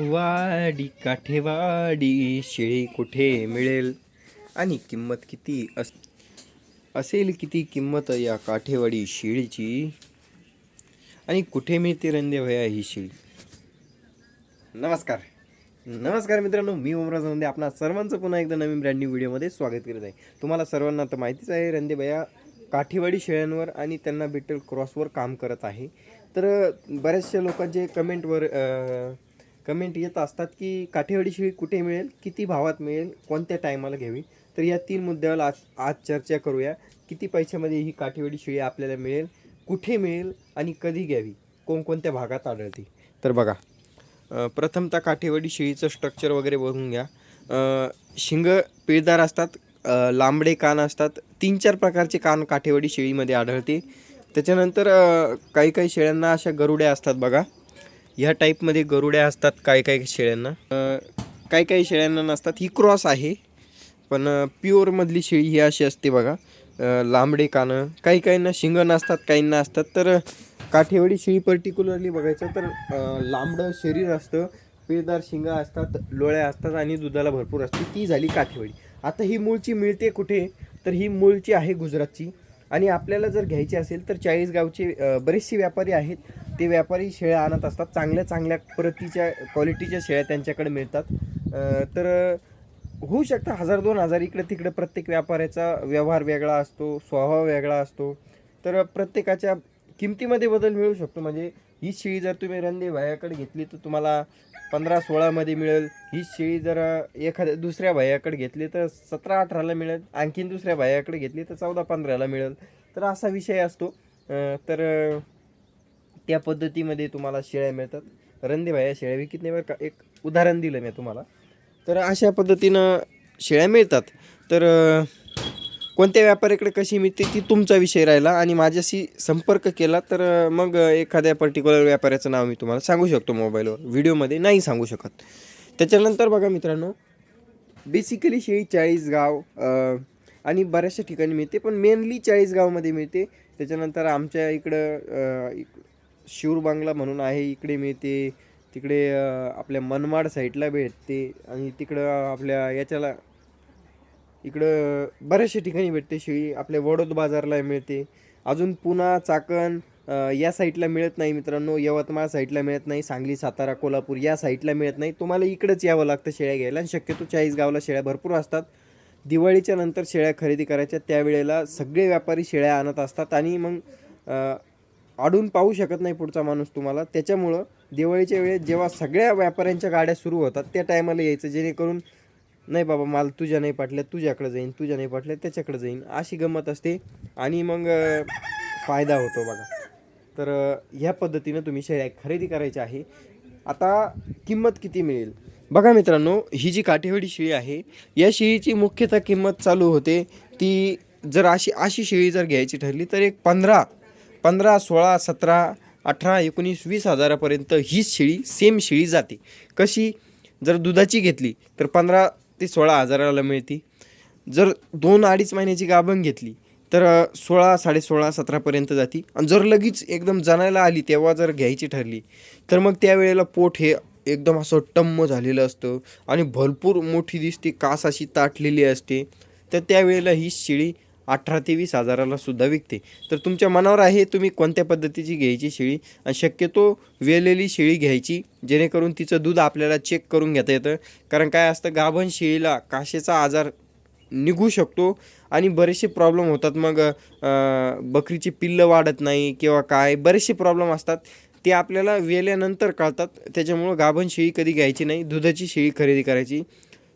वाडी काठेवाडी शेळी कुठे मिळेल? आणि किंमत किती अस असेल किती किंमत या काठेवाडी शेळीची? आणि कुठे मिळते रंदे भया ही शेळी? नमस्कार. नमस्कार मित्रांनो मी ओमराज नंदे आपणा सर्वांचं पुन्हा एकदा नवीन ब्रँड न्यू व्हिडिओमध्ये स्वागत करत आहे. तुम्हाला सर्वांना तर माहितीच आहे रंदे भया काठीवाडी शेळ्यांवर आणि त्यांना बिटल क्रॉसवर काम करत आहे. तर बऱ्याचशा लोकांचे कमेंटवर कमेंट येत असतात की काठेवाडी शेळी कुठे मिळेल किती भावात मिळेल कोणत्या टायमाला घ्यावी? तर या तीन मुद्द्यावर आज आज चर्चा करूया. किती पैशामध्ये ही काठेवाडी शेळी आपल्याला मिळेल कुठे मिळेल आणि कधी घ्यावी? कोणकोणत्या भागात आढळते तर बघा प्रथमतः काठेवाडी शेळीचं स्ट्रक्चर वगैरे बघून घ्या. शिंग पिळदार असतात लांबडे कान असतात तीन चार प्रकारचे कान काठेवाडी शेळीमध्ये आढळते त्याच्यानंतर काही काही शेळ्यांना अशा गरुड्या असतात बघा. ह्या टाईपमध्ये गरुड्या असतात काही काही शेळ्यांना? काही काही शेळ्यांना नसतात. ही क्रॉस आहे. पण प्युअरमधली शेळी ही अशी असते बघा. लांबडे कानं. काही काहींना शिंग नसतात काहींना असतात. तर काठेवाडी शेळी पर्टिक्युलरली बघायचं तर लांबडं शरीर असतं पिळदार शिंग असतात लोळ्या असतात आणि दुधाला भरपूर असते. ती झाली काठेवाडी. आता ही मूळची मिळते कुठे? तर ही मूळची आहे गुजरातची. आणि आपल्याला जर घ्यायची असेल तर चाळीसगावचे गावचे बरेचसे व्यापारी आहेत. ते व्यापारी शेळ्या आणत असतात. चांगल्या चांगल्या प्रतीच्या क्वालिटीच्या शेळ्या त्यांच्याकडे मिळतात. तर होऊ शकतं हजार दोन हजार इकडं तिकडं प्रत्येक व्यापाऱ्याचा व्यवहार वेगळा असतो स्वभाव वेगळा असतो. तर प्रत्येकाच्या किमतीमध्ये बदल मिळू शकतो. म्हणजे ही शेळी जर तुम्ही रंदे भायाकडे घेतली तर तुम्हाला पंधरा सोळामध्ये मिळेल. ही शेळी जर एखाद्या दुसऱ्या भायाकडे घेतली तर सतरा अठराला मिळेल. आणखीन दुसऱ्या भायाकडे घेतली तर चौदा पंधराला मिळेल. तर असा विषय असतो. तर त्या पद्धतीमध्ये तुम्हाला शेळ्या मिळतात. रंदे भाया शेळ्या विकत नाही का? एक उदाहरण दिलं मी तुम्हाला. तर अशा पद्धतीनं शेळ्या मिळतात. तर कोणत्या व्यापाऱ्याकडे कशी मिळते ती तुमचा विषय राहिला आणि माझ्याशी संपर्क केला तर मग एखाद्या पर्टिक्युलर व्यापाऱ्याचं नाव मी तुम्हाला सांगू शकतो मोबाईलवर व्हिडिओमध्ये नाही सांगू शकत. त्याच्यानंतर बघा मित्रांनो बेसिकली शेळी चाळीसगाव आणि बऱ्याचशा ठिकाणी मिळते पण मेनली चाळीसगावमध्ये मिळते. त्याच्यानंतर आमच्या इकडं शिवर बांगला म्हणून आहे इकडे मिळते. तिकडे आपल्या मनमाड साईडला भेटते. आणि तिकडं आपल्या याच्याला इकडं बऱ्याचशा ठिकाणी भेटते शेळी. आपल्या वडोद बाजारला मिळते. अजून पुणा चाकण या साईडला मिळत नाही मित्रांनो. यवतमाळ साईडला मिळत नाही. सांगली सातारा कोल्हापूर या साईडला मिळत नाही. तुम्हाला इकडंच यावं लागतं शेळ्या घ्यायला. आणि शक्यतो चाळीसगावला शेळ्या भरपूर असतात. दिवाळीच्या नंतर शेळ्या खरेदी करायच्या. त्यावेळेला सगळे व्यापारी शेळ्या आणत असतात. आणि मग अडून आडून पाहू शकत नाही पुढचा माणूस तुम्हाला. त्याच्यामुळं दिवाळीच्या वेळेस जेव्हा सगळ्या व्यापाऱ्यांच्या गाड्या सुरू होतात त्या टायमाला यायचं. जेणेकरून नाही बाबा मला तुझ्या नाही पाटल्या तुझ्याकडे जाईन तुझ्या नाही पाटल्या त्याच्याकडे जाईन. अशी गंमत असते. आणि मग फायदा होतो बघा. तर ह्या पद्धतीनं तुम्ही शेळ्या खरेदी करायची आहे. आता किंमत किती मिळेल? बघा मित्रांनो ही जी काठेवाडी शेळी आहे या शेळीची मुख्यतः किंमत चालू होते. ती जर अशी अशी शेळी जर घ्यायची ठरली तर एक पंधरा पंधरा सोळा सतरा अठरा एकोणीस वीस हजारापर्यंत हीच शेळी सेम शेळी जाते. कशी? जर दुधाची घेतली तर पंधरा ते सोळा हजाराला मिळते. जर दोन अडीच महिन्याची गाभण घेतली तर सोळा साडेसोळा सतरापर्यंत जाती. आणि जर लगेच एकदम जाणायला आली तेव्हा जर घ्यायची ठरली तर मग त्यावेळेला पोट हे एकदम असं टम्म झालेलं असतं. आणि भरपूर मोठी दिसते कास अशी ताटलेली असते. तर त्यावेळेला ही शेळी अठरा ते वीस हजाराला सुद्धा विकते. तर तुमच्या मनावर आहे तुम्ही कोणत्या पद्धतीची घ्यायची शेळी? आणि शक्यतो वेलेली शेळी घ्यायची जेणेकरून तिचं दूध आपल्याला चेक करून घेता येतं. कारण काय असतं गाभण शेळीला काशेचा आजार निघू शकतो आणि बरेचसे प्रॉब्लेम होतात. मग बकरीची पिल्लं वाढत नाही किंवा काय बरेचसे प्रॉब्लेम असतात. ते आपल्याला वेल्यानंतर कळतात. त्याच्यामुळं गाभण शेळी कधी घ्यायची नाही. दुधाची शेळी खरेदी करायची.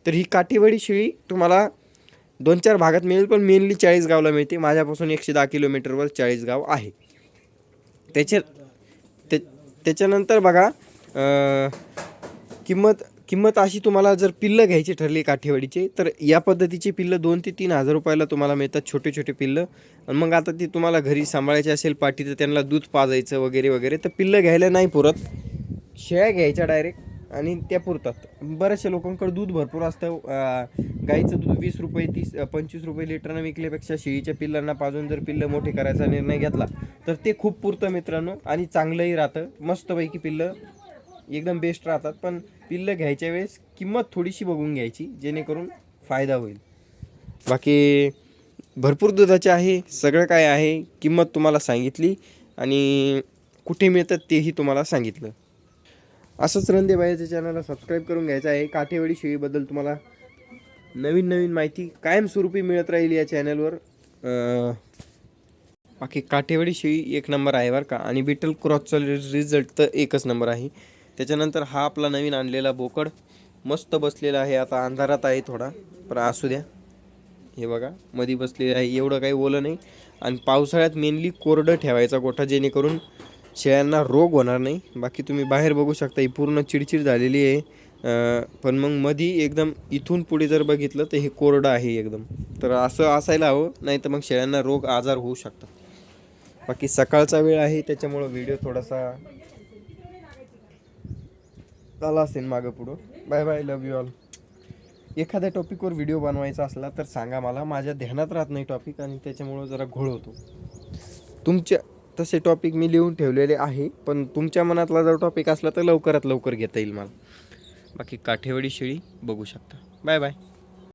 तर ही काठीवाडी शेळी तुम्हाला दोन चार भागात मिळेल पण मेनली चाळीसगावला मिळते. माझ्यापासून एकशे दहा किलोमीटरवर चाळीसगाव आहे. त्याच्या ते त्याच्यानंतर बघा किंमत किंमत अशी तुम्हाला जर पिल्लं घ्यायची ठरली काठेवाडीचे तर या पद्धतीची पिल्लं दोन ते तीन हजार रुपयाला तुम्हाला मिळतात छोटे छोटे पिल्लं. आणि मग आता ती तुम्हाला घरी सांभाळायची असेल पाठी तर त्यांना दूध पाजायचं वगैरे वगैरे तर पिल्लं घ्यायला नाही पुरत. शेळ्या घ्यायच्या डायरेक्ट आणि त्या पुरतात. बऱ्याचशा लोकांकडे दूध भरपूर असतं गाईचं दूध वीस रुपये तीस पंचवीस रुपये लिटरनं विकल्यापेक्षा शेळीच्या पिल्लांना पाजून जर पिल्लं मोठे करायचा निर्णय घेतला तर ते खूप पुरतं मित्रांनो आणि चांगलंही राहतं. मस्तपैकी पिल्लं एकदम बेस्ट राहतात. पण पिल्लं घ्यायच्या वेळेस किंमत थोडीशी बघून घ्यायची जेणेकरून फायदा होईल. बाकी भरपूर दुधाचे आहे सगळं काय आहे किंमत तुम्हाला सांगितली आणि कुठे मिळतात तेही तुम्हाला सांगितलं. असंच रंदेबाईच्या चॅनलला सबस्क्राईब करून घ्यायचं आहे. काठेवाडी शेळीबद्दल तुम्हाला नवीन नवीन माहिती कायमस्वरूपी मिळत राहील या चॅनलवर बाकी काठेवाडी शेळी एक नंबर आहे बरं का. आणि बिटल क्रॉसचा रिझल्ट तर एकच नंबर आहे. त्याच्यानंतर हा आपला नवीन आणलेला बोकड मस्त बसलेला आहे. आता अंधारात आहे थोडा पण असू द्या. हे बघा मधी बसलेले आहे. एवढं काही ओलं नाही. आणि पावसाळ्यात मेनली कोरडं ठेवायचा गोठा जेणेकरून शेळ्यांना रोग होणार नाही. बाकी तुम्ही बाहेर बघू शकता ही पूर्ण चिडचिड झालेली आहे. पण मग मधी एकदम इथून पुढे जर बघितलं तर हे कोरडं आहे एकदम. तर असं असायला हवं नाही तर मग शेळ्यांना रोग आजार होऊ शकतात. बाकी सकाळचा वेळ आहे त्याच्यामुळं व्हिडिओ थोडासा झाला असेल मागं पुढं. Bye bye love you all एखाद्या टॉपिकवर व्हिडिओ बनवायचा असला तर सांगा मला. माझ्या ध्यानात राहत नाही टॉपिक आणि त्याच्यामुळं जरा घोळ होतो. तुमच्या तसे टॉपिक मी लिहून ठेवलेले आहे पण तुमच्या मनातला जर टॉपिक असला तर लवकरात लवकर घेता येईल मला. बाकी काठेवाडी शेळी बघू शकता. Bye bye.